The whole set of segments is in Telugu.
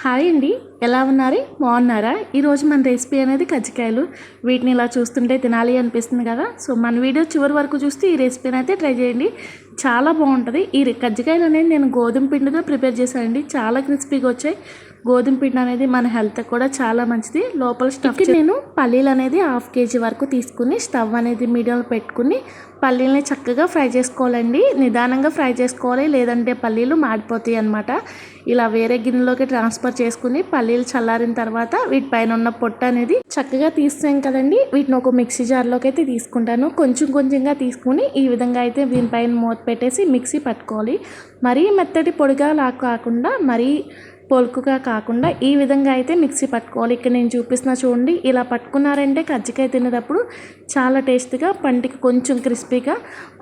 హాయ్ అండి. ఎలా ఉన్నారు? బాగున్నారా? ఈరోజు మన రెసిపీ అనేది కజ్జికాయలు. వీటిని ఇలా చూస్తుంటే తినాలి అనిపిస్తుంది కదా. సో మన వీడియో చివరి వరకు చూస్తే ఈ రెసిపీని అయితే ట్రై చేయండి. చాలా బాగుంటుంది. ఈ కజ్జికాయలు అనేది నేను గోధుమ పిండితో ప్రిపేర్ చేశానండి. చాలా క్రిస్పీగా వచ్చాయి. గోధుమ పిండి అనేది మన హెల్త్ కూడా చాలా మంచిది. లోపల స్టఫ్ నేను పల్లీలు అనేది హాఫ్ కేజీ వరకు తీసుకుని స్టవ్ అనేది మీడియంలో పెట్టుకుని పల్లీలని చక్కగా ఫ్రై చేసుకోవాలండి. నిదానంగా ఫ్రై చేసుకోవాలి. లేదంటే పల్లీలు మాడిపోతాయి అన్నమాట. ఇలా వేరే గిన్నెలోకి ట్రాన్స్ఫర్ చేసుకుని పల్లీలు చల్లారిన తర్వాత వీటిపైన ఉన్న పొట్టు అనేది చక్కగా తీస్తాం కదండి. వీటిని ఒక మిక్సీ జార్లోకి అయితే తీసుకుంటాను. కొంచెం కొంచెంగా తీసుకుని ఈ విధంగా అయితే దీనిపైన మూత పెట్టేసి మిక్సీ పట్టుకోవాలి. మరీ మెత్తటి పొడిగా లా కాకుండా మరీ పొలుకుగా కాకుండా ఈ విధంగా అయితే మిక్సీ పట్టుకోవాలి. ఇక్కడ నేను చూపిస్తున్నా చూడండి ఇలా పట్టుకున్నారంటే కజ్జికాయ తినేటప్పుడు చాలా టేస్ట్గా పంటికి కొంచెం క్రిస్పీగా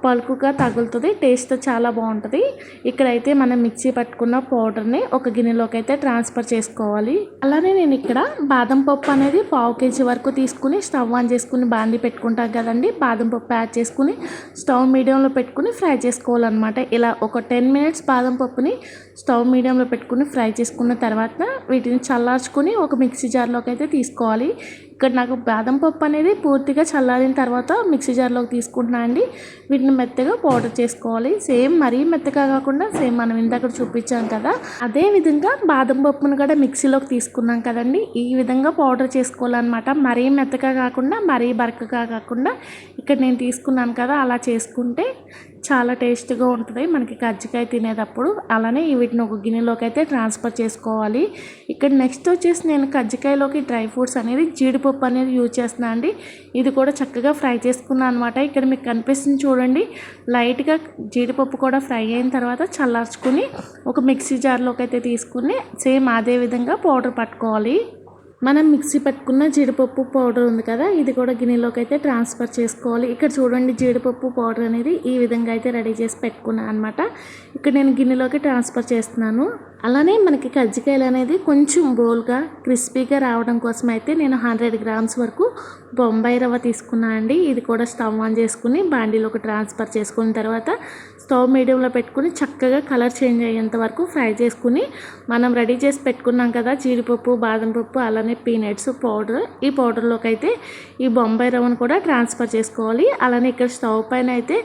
పలుకుగా తగులుతుంది టేస్ట్ చాలా బాగుంటుంది. ఇక్కడైతే మనం మిక్సీ పట్టుకున్న పౌడర్ని ఒక గిన్నెలోకి అయితే ట్రాన్స్ఫర్ చేసుకోవాలి. అలానే నేను ఇక్కడ బాదం పప్పు అనేది పావు కేజీ వరకు తీసుకుని స్టవ్ ఆన్ చేసుకుని బాండి పెట్టుకుంటాం కదండి. బాదం పప్పు యాడ్ చేసుకుని స్టవ్ మీడియంలో పెట్టుకుని ఫ్రై చేసుకోవాలన్నమాట. ఇలా ఒక టెన్ మినిట్స్ బాదం పప్పుని స్టవ్ మీడియంలో పెట్టుకుని ఫ్రై చేసుకున్న తర్వాత వీటిని చల్లార్చుకుని ఒక మిక్సీ జార్లోకి అయితే తీసుకోవాలి. ఇక్కడ నాకు బాదం పప్పు అనేది పూర్తిగా చల్లారిన తర్వాత మిక్సీ జార్లోకి తీసుకుంటున్నా అండి. వీటిని మెత్తగా పౌడర్ చేసుకోవాలి. సేమ్ మరీ మెత్తగా కాకుండా సేమ్ మనం ఇందాక చూపించాం కదా. అదే విధంగా బాదం పప్పును కూడా మిక్సీలోకి తీసుకున్నాం కదండి. ఈ విధంగా పౌడర్ చేసుకోవాలన్నమాట. మరీ మెత్తగా కాకుండా మరీ బరకగా కాకుండా ఇక్కడ నేను తీసుకున్నాను కదా అలా చేసుకుంటే చాలా టేస్ట్గా ఉంటుంది. మనకి కజ్జికాయ తినేటప్పుడు అలానే వీటిని ఒక గిన్నెలోకి అయితే ట్రాన్స్ఫర్ చేసుకోవాలి. ఇక్కడ నెక్స్ట్ వచ్చేసి నేను కజ్జికాయలోకి డ్రై ఫ్రూట్స్ అనేది జీడిపప్పు అనేది యూజ్ చేస్తున్నాను అండి. ఇది కూడా చక్కగా ఫ్రై చేసుకున్నాను అనమాట ఇక్కడ మీకు కనిపిస్తుంది చూడండి. లైట్గా జీడిపప్పు కూడా ఫ్రై అయిన తర్వాత చల్లార్చుకుని ఒక మిక్సీ జార్లోకి అయితే తీసుకుని సేమ్ అదే విధంగా పౌడర్ పట్టుకోవాలి. మనం మిక్సీ పట్టుకున్న జీడిపప్పు పౌడర్ ఉంది కదా ఇది కూడా గిన్నెలోకి అయితే ట్రాన్స్ఫర్ చేసుకోవాలి. ఇక్కడ చూడండి జీడిపప్పు పౌడర్ అనేది ఈ విధంగా అయితే రెడీ చేసి పెట్టుకున్నాను అనమాట ఇక్కడ నేను గిన్నెలోకి ట్రాన్స్ఫర్ చేస్తున్నాను. అలానే మనకి కజ్జికాయలు అనేది కొంచెం బోల్గా క్రిస్పీగా రావడం కోసం అయితే నేను హండ్రెడ్ గ్రామ్స్ వరకు బొంబాయి రవ్వ తీసుకున్నాను అండి. ఇది కూడా స్టవ్ ఆన్ చేసుకుని బాండీలోకి ట్రాన్స్ఫర్ చేసుకున్న తర్వాత స్టవ్ మీడియంలో పెట్టుకుని చక్కగా కలర్ చేంజ్ అయ్యేంత వరకు ఫ్రై చేసుకుని మనం రెడీ చేసి పెట్టుకున్నాం కదా జీడిపప్పు బాదం పప్పు అలానే పీనట్స్ పౌడర్. ఈ పౌడర్లోకి అయితే ఈ బొంబాయి రవ్వను కూడా ట్రాన్స్ఫర్ చేసుకోవాలి. అలానే ఇక్కడ స్టవ్ పైన అయితే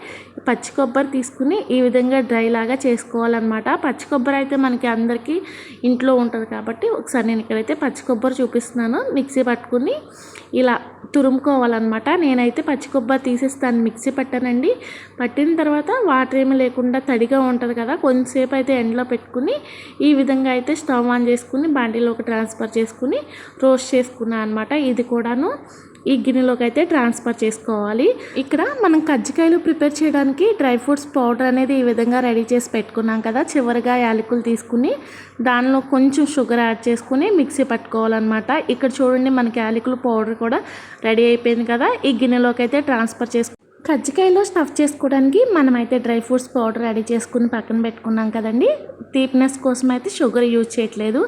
పచ్చి కొబ్బరి తీసుకుని ఈ విధంగా డ్రై లాగా చేసుకోవాలన్నమాట. పచ్చి కొబ్బరి అయితే మనకి అందరికీ ఇంట్లో ఉంటుంది కాబట్టి ఒకసారి నేను ఇక్కడైతే పచ్చి కొబ్బరి చూపిస్తున్నాను. మిక్సీ పట్టుకుని ఇలా తురుముకోవాలన్నమాట. నేనైతే పచ్చి కొబ్బరి తీసేస్తాను మిక్సీ పట్టానండి. పట్టిన తర్వాత వాటర్ ఏమి లేకుండా తడిగా ఉంటుంది కదా కొంతసేపు అయితే ఎండలో పెట్టుకుని ఈ విధంగా అయితే స్టవ్ ఆన్ చేసుకుని బాండీలోకి ట్రాన్స్ఫర్ చేసుకుని రోస్ట్ చేసుకున్నాను అనమాట ఇది కూడాను ఈ గిన్నెలోకి అయితే ట్రాన్స్ఫర్ చేసుకోవాలి. ఇక్కడ మనం కజ్జికాయలు ప్రిపేర్ చేయడానికి డ్రై ఫ్రూట్స్ పౌడర్ అనేది ఈ విధంగా రెడీ చేసి పెట్టుకున్నాం కదా. చివరిగా యాలకులు తీసుకుని దానిలో కొంచెం షుగర్ యాడ్ చేసుకుని మిక్సీ పట్టుకోవాలన్నమాట. ఇక్కడ చూడండి మనకి యాలకులు పౌడర్ కూడా రెడీ అయిపోయింది కదా. ఈ గిన్నెలోకి అయితే ట్రాన్స్ఫర్ చేసుకు కజ్జికాయలో స్టఫ్ చేసుకోవడానికి మనమైతే డ్రై ఫ్రూట్స్ పౌడర్ రెడీ చేసుకుని పక్కన పెట్టుకున్నాం కదండి. తీపినెస్ కోసం అయితే షుగర్ యూజ్ చేయట్లేదు.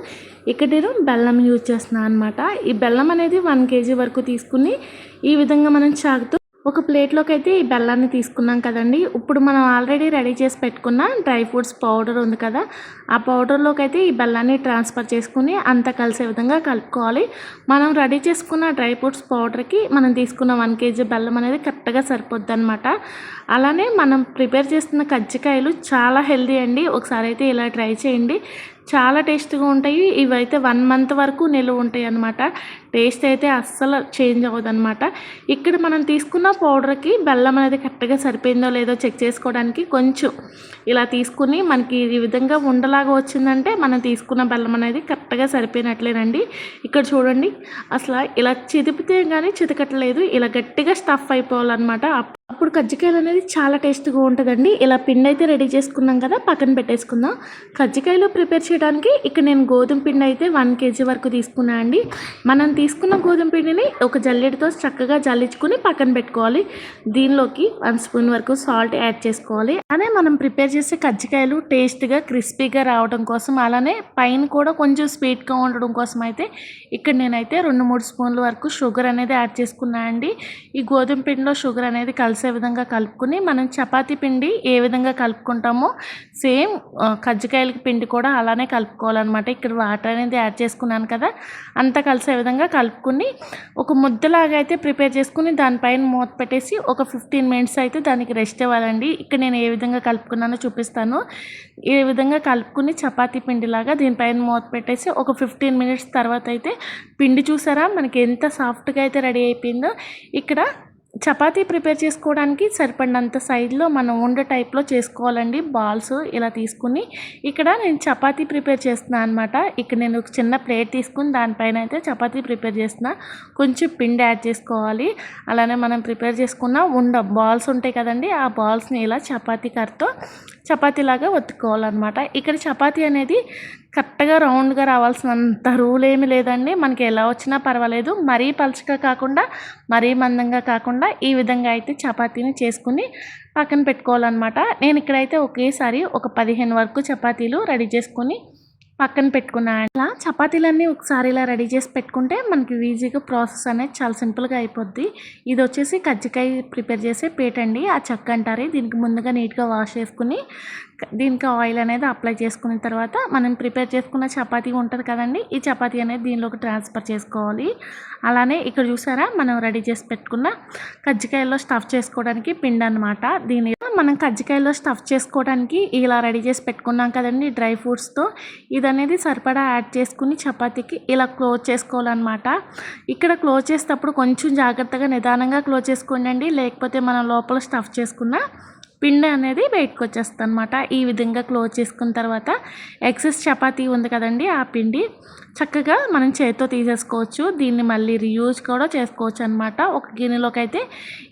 ఇక్కడ నేను బెల్లం యూజ్ చేస్తున్నాను అనమాట ఈ బెల్లం అనేది వన్ కేజీ వరకు తీసుకుని ఈ విధంగా మనం చాకుతూ ఒక ప్లేట్లోకి అయితే ఈ బెల్లాన్ని తీసుకున్నాం కదండి. ఇప్పుడు మనం ఆల్రెడీ రెడీ చేసి పెట్టుకున్న డ్రై ఫ్రూట్స్ పౌడర్ ఉంది కదా ఆ పౌడర్లోకి అయితే ఈ బెల్లాన్ని ట్రాన్స్ఫర్ చేసుకుని అంతా కలిసే విధంగా కలుపుకోవాలి. మనం రెడీ చేసుకున్న డ్రై ఫ్రూట్స్ పౌడర్కి మనం తీసుకున్న వన్ కేజీ బెల్లం అనేది కరెక్ట్గా సరిపోద్ది అనమాట అలానే మనం ప్రిపేర్ చేస్తున్న కజ్జికాయలు చాలా హెల్దీ అండి. ఒకసారి అయితే ఇలా ట్రై చేయండి. చాలా టేస్ట్గా ఉంటాయి. ఇవైతే వన్ మంత్ వరకు నిలువ ఉంటాయి అన్నమాట. టేస్ట్ అయితే అస్సలు చేంజ్ అవ్వదు అనమాట ఇక్కడ మనం తీసుకున్న పౌడర్కి బెల్లం అనేది కరెక్ట్గా సరిపోయిందో లేదో చెక్ చేసుకోవడానికి కొంచెం ఇలా తీసుకుని మనకి ఈ విధంగా ఉండలాగా వచ్చిందంటే మనం తీసుకున్న బెల్లం అనేది కరెక్ట్ కరెక్ట్గా సరిపోయినట్లేనండి. ఇక్కడ చూడండి. అసలు ఇలా చితిపితే కానీ చితకట్లేదు. ఇలా గట్టిగా స్టఫ్ అయిపోవాలన్నమాట. అప్పుడు కజ్జికాయలు అనేది చాలా టేస్ట్గా ఉంటుందండి. ఇలా పిండి అయితే రెడీ చేసుకున్నాం కదా పక్కన పెట్టేసుకుందాం. కజ్జికాయలు ప్రిపేర్ చేయడానికి ఇక్కడ నేను గోధుమ పిండి అయితే వన్ కేజీ వరకు తీసుకున్నా అండి. మనం తీసుకున్న గోధుమ పిండిని ఒక జల్లెడతో చక్కగా జల్లించుకుని పక్కన పెట్టుకోవాలి. దీనిలోకి వన్ స్పూన్ వరకు సాల్ట్ యాడ్ చేసుకోవాలి. అలానే మనం ప్రిపేర్ చేసే కజ్జికాయలు టేస్ట్గా క్రిస్పీగా రావడం కోసం అలానే పైన కూడా కొంచెం స్వీట్గా ఉండడం కోసం అయితే ఇక్కడ నేనైతే రెండు మూడు స్పూన్ల వరకు షుగర్ అనేది యాడ్ చేసుకున్నా అండి. ఈ గోధుమ పిండిలో షుగర్ అనేది కలిసే విధంగా కలుపుకుని మనం చపాతీ పిండి ఏ విధంగా కలుపుకుంటామో సేమ్ కజ్జికాయలకి పిండి కూడా అలానే కలుపుకోవాలన్నమాట. ఇక్కడ వాటర్ అనేది యాడ్ చేసుకున్నాను కదా అంతా కలిసే విధంగా కలుపుకుని ఒక ముద్దలాగా అయితే ప్రిపేర్ చేసుకుని దానిపైన మూత పెట్టేసి ఒక ఫిఫ్టీన్ మినిట్స్ అయితే దానికి రెస్ట్ ఇవ్వాలండి. ఇక్కడ నేను ఏ విధంగా కలుపుకున్నానో చూపిస్తాను. ఏ విధంగా కలుపుకుని చపాతీ పిండిలాగా దీనిపైన మూత పెట్టేసి ఒక ఫిఫ్టీన్ మినిట్స్ తర్వాత అయితే పిండి చూసారా? మనకి ఎంత సాఫ్ట్గా అయితే రెడీ అయిపోయిందో. ఇక్కడ చపాతీ ప్రిపేర్ చేసుకోవడానికి సరిపడినంత సైజులో మనం ఉండ టైప్లో చేసుకోవాలండి. బాల్స్ ఇలా తీసుకుని ఇక్కడ నేను చపాతీ ప్రిపేర్ చేస్తున్నాను అనమాట ఇక్కడ నేను ఒక చిన్న ప్లేట్ తీసుకుని దానిపైన అయితే చపాతీ ప్రిపేర్ చేస్తున్నా. కొంచెం పిండి యాడ్ చేసుకోవాలి. అలానే మనం ప్రిపేర్ చేసుకున్న ఉండ బాల్స్ ఉంటాయి కదండి ఆ బాల్స్ని ఇలా చపాతీ కర్రతో చపాతీలాగా ఒత్తుకోవాలన్నమాట. ఇక్కడ చపాతీ అనేది కరెక్ట్గా రౌండ్గా రావాల్సినంత రూల్ ఏమీ లేదండి. మనకి ఎలా వచ్చినా పర్వాలేదు. మరీ పలుచగా కాకుండా మరీ మందంగా కాకుండా ఈ విధంగా అయితే చపాతీని చేసుకుని పక్కన పెట్టుకోవాలన్నమాట. నేను ఇక్కడైతే ఒకేసారి ఒక పదిహేను వరకు చపాతీలు రెడీ చేసుకొని పక్కన పెట్టుకున్నాను ఇలా చపాతీలన్నీ ఒకసారి ఇలా రెడీ చేసి పెట్టుకుంటే మనకి ఈజీగా ప్రాసెస్ అనేది చాలా సింపుల్గా అయిపోద్ది. ఇది వచ్చేసి కజ్జికాయ ప్రిపేర్ చేసే పేట అండి ఆ చెక్క అంటారు. దీనికి ముందుగా నీట్గా వాష్ చేసుకుని దీనికి ఆయిల్ అనేది అప్లై చేసుకున్న తర్వాత మనం ప్రిపేర్ చేసుకున్న చపాతీ ఉంటుంది కదండి ఈ చపాతీ అనేది దీనిలోకి ట్రాన్స్ఫర్ చేసుకోవాలి. అలానే ఇక్కడ చూసారా మనం రెడీ చేసి పెట్టుకున్న కజ్జికాయల్లో స్టఫ్ చేసుకోవడానికి పిండి అనమాట దీని మనం కజ్జికాయల్లో స్టఫ్ చేసుకోవడానికి ఇలా రెడీ చేసి పెట్టుకున్నాం కదండి డ్రై ఫ్రూట్స్తో ఇది అనేది సరిపడా యాడ్ చేసుకుని చపాతీకి ఇలా క్లోజ్ చేసుకోవాలన్నమాట. ఇక్కడ క్లోజ్ చేసేటప్పుడు కొంచెం జాగ్రత్తగా నిదానంగా క్లోజ్ చేసుకోండి లేకపోతే మనం లోపల స్టఫ్ చేసుకున్న పిండి అనేది బయటకు వచ్చేస్తుంది అనమాట ఈ విధంగా క్లోజ్ చేసుకున్న తర్వాత ఎక్సెస్ చపాతీ ఉంది కదండి ఆ పిండి. చక్కగా మనం చేతితో తీసేసుకోవచ్చు. దీన్ని మళ్ళీ రీయూజ్ కూడా చేసుకోవచ్చు అనమాట ఒక గిన్నెలోకి అయితే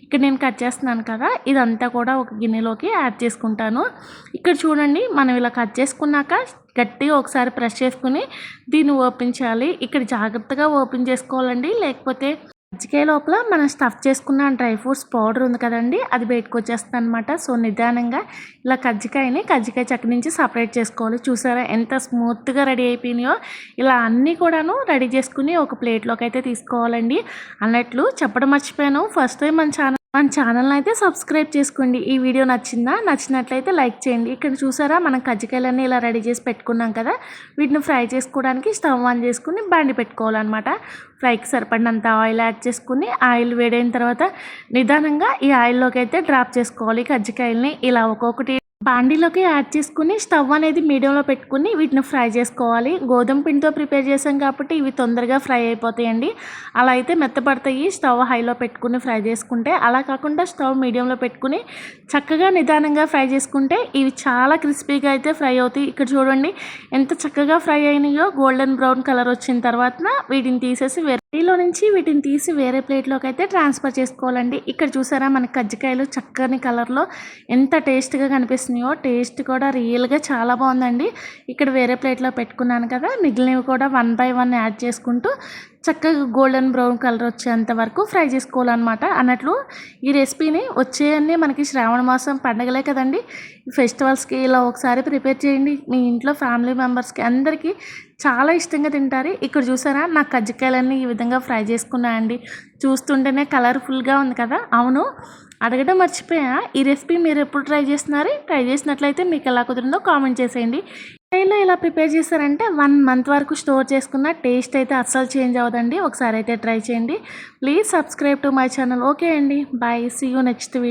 ఇక్కడ నేను కట్ చేస్తున్నాను కదా ఇదంతా కూడా ఒక గిన్నెలోకి యాడ్ చేసుకుంటాను. ఇక్కడ చూడండి మనం ఇలా కట్ చేసుకున్నాక గట్టిగా ఒకసారి ప్రెస్ చేసుకుని దీన్ని ఓపెన్ చేయాలి. ఇక్కడ జాగ్రత్తగా ఓపెన్ చేసుకోవాలండి లేకపోతే కజ్జికాయ లోపల మనం స్టఫ్ చేసుకున్న డ్రై ఫ్రూట్స్ పౌడర్ ఉంది కదండి అది బయటకు వచ్చేస్తుంది అనమాట సో నిదానంగా ఇలా కజ్జికాయని కజ్జికాయ చెక్క నుంచి సపరేట్ చేసుకోవాలి. చూసారా ఎంత స్మూత్గా రెడీ అయిపోయినాయో? ఇలా అన్నీ కూడాను రెడీ చేసుకుని ఒక ప్లేట్లోకి అయితే తీసుకోవాలండి. అన్నట్లు చెప్పడం మర్చిపోయాను. ఫస్ట్ టైం మన ఛానల్ మన ఛానల్ని అయితే సబ్స్క్రైబ్ చేసుకోండి. ఈ వీడియో నచ్చిందా? నచ్చినట్లయితే లైక్ చేయండి. ఇక్కడ చూసారా? మనం కజ్జికాయలన్నీ ఇలా రెడీ చేసి పెట్టుకున్నాం కదా? వీటిని ఫ్రై చేసుకోవడానికి స్టవ్ ఆన్ చేసుకుని బండి పెట్టుకోవాలన్నమాట. ఫ్రైకి సరిపడినంత ఆయిల్ యాడ్ చేసుకుని ఆయిల్ వేడైన తర్వాత నిదానంగా ఈ ఆయిల్లోకి అయితే డ్రాప్ చేసుకోవాలి కజ్జికాయల్ని. ఇలా ఒక్కొక్కటి బాండీలోకి యాడ్ చేసుకుని స్టవ్ అనేది మీడియంలో పెట్టుకుని వీటిని ఫ్రై చేసుకోవాలి. గోధుమ పిండితో ప్రిపేర్ చేసాం కాబట్టి ఇవి తొందరగా ఫ్రై అయిపోతాయండి. అలా అయితే మెత్తపడతాయి. స్టవ్ హైలో పెట్టుకుని ఫ్రై చేసుకుంటే అలా కాకుండా స్టవ్ మీడియంలో పెట్టుకుని చక్కగా నిదానంగా ఫ్రై చేసుకుంటే ఇవి చాలా క్రిస్పీగా అయితే ఫ్రై అవుతాయి. ఇక్కడ చూడండి ఎంత చక్కగా ఫ్రై అయినాయో. గోల్డెన్ బ్రౌన్ కలర్ వచ్చిన తర్వాత వీటిని తీసేసి వేరేలో నుంచి వీటిని తీసి వేరే ప్లేట్లోకి అయితే ట్రాన్స్ఫర్ చేసుకోవాలండి. ఇక్కడ చూసారా మనకి కజ్జికాయలు చక్కని కలర్లో ఎంత టేస్ట్గా కనిపిస్తున్నాయో. టేస్ట్ కూడా రియల్గా చాలా బాగుందండి. ఇక్కడ వేరే ప్లేట్లో పెట్టుకున్నాను కదా మిగిలినవి కూడా వన్ బై వన్ యాడ్ చేసుకుంటూ చక్కగా గోల్డెన్ బ్రౌన్ కలర్ వచ్చేంత వరకు ఫ్రై చేసుకోవాలన్నమాట. అన్నట్లు ఈ రెసిపీని వచ్చేయన్నీ మనకి శ్రావణ మాసం పండగలే కదండి. ఫెస్టివల్స్కి ఇలా ఒకసారి ప్రిపేర్ చేయండి. మీ ఇంట్లో ఫ్యామిలీ మెంబర్స్కి అందరికీ చాలా ఇష్టంగా తింటారు. ఇక్కడ చూసారా? నా కజ్జికాయలన్నీ ఈ విధంగా ఫ్రై చేసుకున్నా అండి చూస్తుంటేనే కలర్ఫుల్గా ఉంది కదా? అవును. అడగడం మర్చిపోయా. ఈ రెసిపీ మీరు ఎప్పుడు ట్రై చేస్తున్నారు? ట్రై చేసినట్లయితే మీకు ఎలా కుదిరిందో కామెంట్ చేసేయండి. స్టైల్లో ఇలా ప్రిపేర్ చేస్తారంటే వన్ మంత్ వరకు స్టోర్ చేసుకున్న టేస్ట్ అయితే అస్సలు చేంజ్ అవ్వదండి. ఒకసారి అయితే ట్రై చేయండి. Please subscribe to my channel. Okay అండి. Bye. See you next video